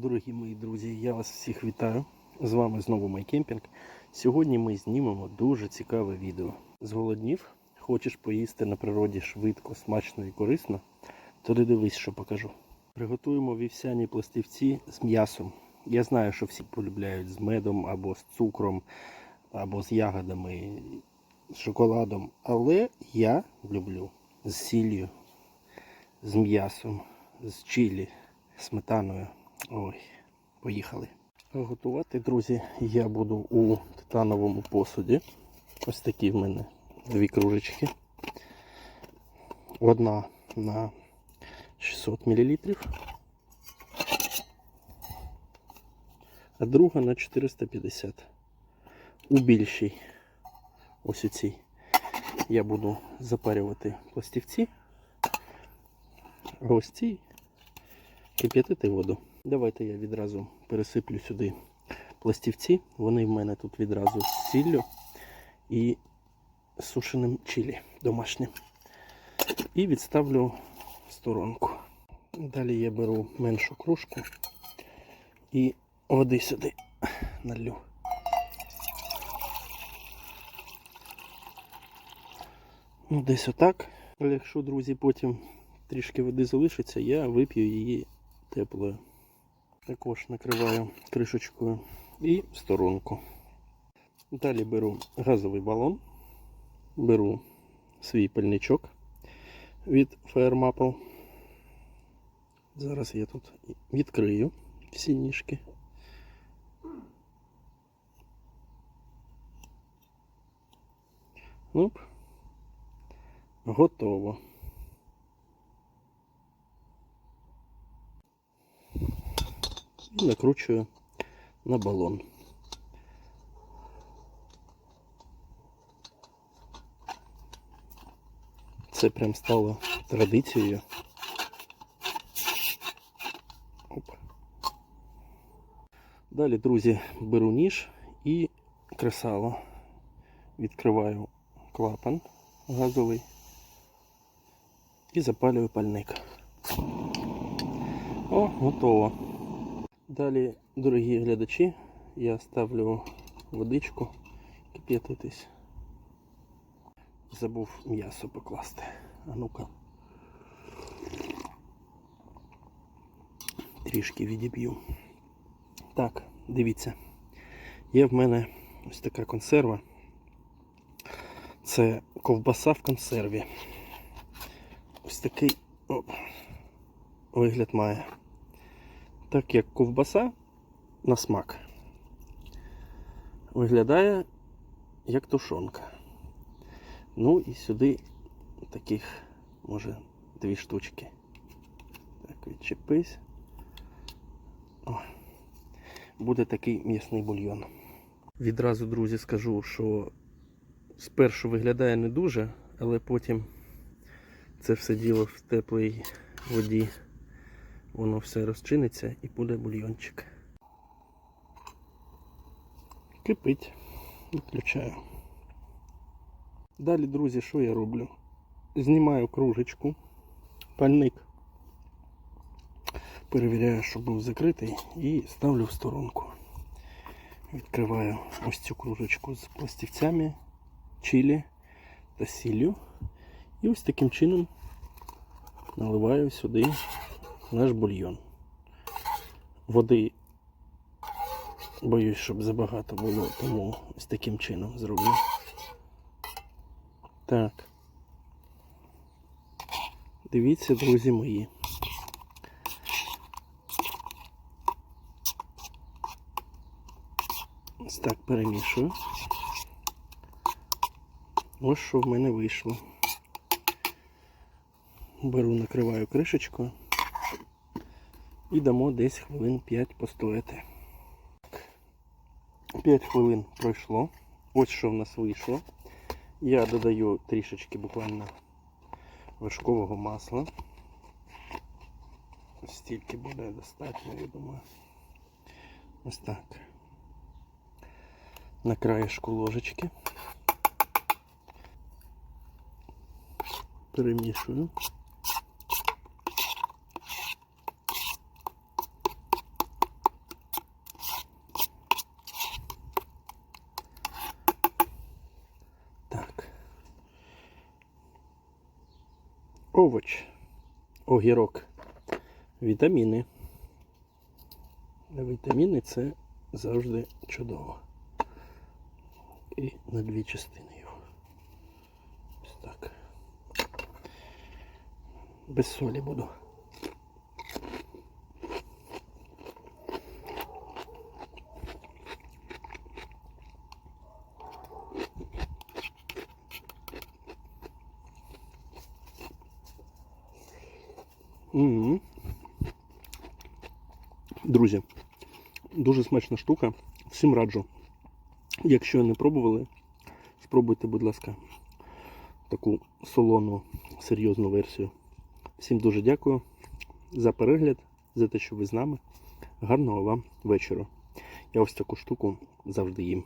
Дорогі мої друзі, я вас всіх вітаю. З вами знову Майкемпінг. Сьогодні ми знімемо дуже цікаве відео. Зголоднів? Хочеш поїсти на природі швидко, смачно і корисно? Тоді дивись, що покажу. Приготуємо вівсяні пластівці з м'ясом. Я знаю, що всі полюбляють з медом або з цукром, або з ягодами, з шоколадом. Але я люблю з сіллю, з м'ясом, з чилі, сметаною. Ой, поїхали. Готувати, друзі, я буду у титановому посуді. Ось такі в мене дві кружечки. Одна на 600 мл, а друга на 450. У більшій, ось у цій, я буду запарювати пластівці, а ось цій кип'ятити воду. Давайте я відразу пересиплю сюди пластівці. Вони в мене тут відразу з сіллю і сушеним чилі домашнім. І відставлю в сторонку. Далі я беру меншу кружку і води сюди налью. Ну, десь отак. Але якщо, друзі, потім трішки води залишиться, я вип'ю її теплою. Також накриваю кришечкою і в сторонку. Далі беру газовий балон, беру свій пальничок від Fire Зараз я тут відкрию всі ніжки. Оп. Готово. І накручую на балон. Це прям стало традицією. Оп. Далі, друзі, беру ніж і кресало. Відкриваю клапан газовий і запалюю пальник. О, готово. Далі, дорогі глядачі, я ставлю водичку кип'ятитись. Забув м'ясо покласти. А ну-ка. Трішки відіб'ю. Так, дивіться. Є в мене ось така консерва. Це ковбаса в консерві. Ось такий оп, вигляд має так як ковбаса на смак виглядає як тушонка. Ну і сюди таких, може, дві штучки. Так, відчепись. О, буде такий м'ясний бульйон. Відразу, друзі, скажу, що спершу виглядає не дуже, але потім це все діло в теплій воді воно все розчиниться і буде бульйончик. Кипить, виключаю. Далі, друзі, що я роблю? Знімаю кружечку, пальник, перевіряю, щоб був закритий, і ставлю в сторонку. Відкриваю ось цю кружечку з пластівцями, чилі та сіллю. І ось таким чином наливаю сюди наш бульйон. Води боюсь, щоб забагато було, тому ось таким чином зроблю. Так. Дивіться, друзі мої. Ось так перемішую. Ось що в мене вийшло. Беру, накриваю кришечкою і дамо десь хвилин 5 постояти. 5 хвилин пройшло. Ось що в нас вийшло. Я додаю трішечки буквально вершкового масла. Стільки буде достатньо, я думаю. Ось так. На краєшку ложечки. Перемішую. Огірок. Вітаміни. Вітаміни це завжди чудово. І на дві частини його. Ось так. Без солі буду. М. Друзі, дуже смачна штука. Всім раджу. Якщо не пробували, спробуйте, будь ласка, таку солону, серйозну версію. Всім дуже дякую за перегляд, за те, що ви з нами. Гарного вам вечора. Я ось таку штуку завжди їм.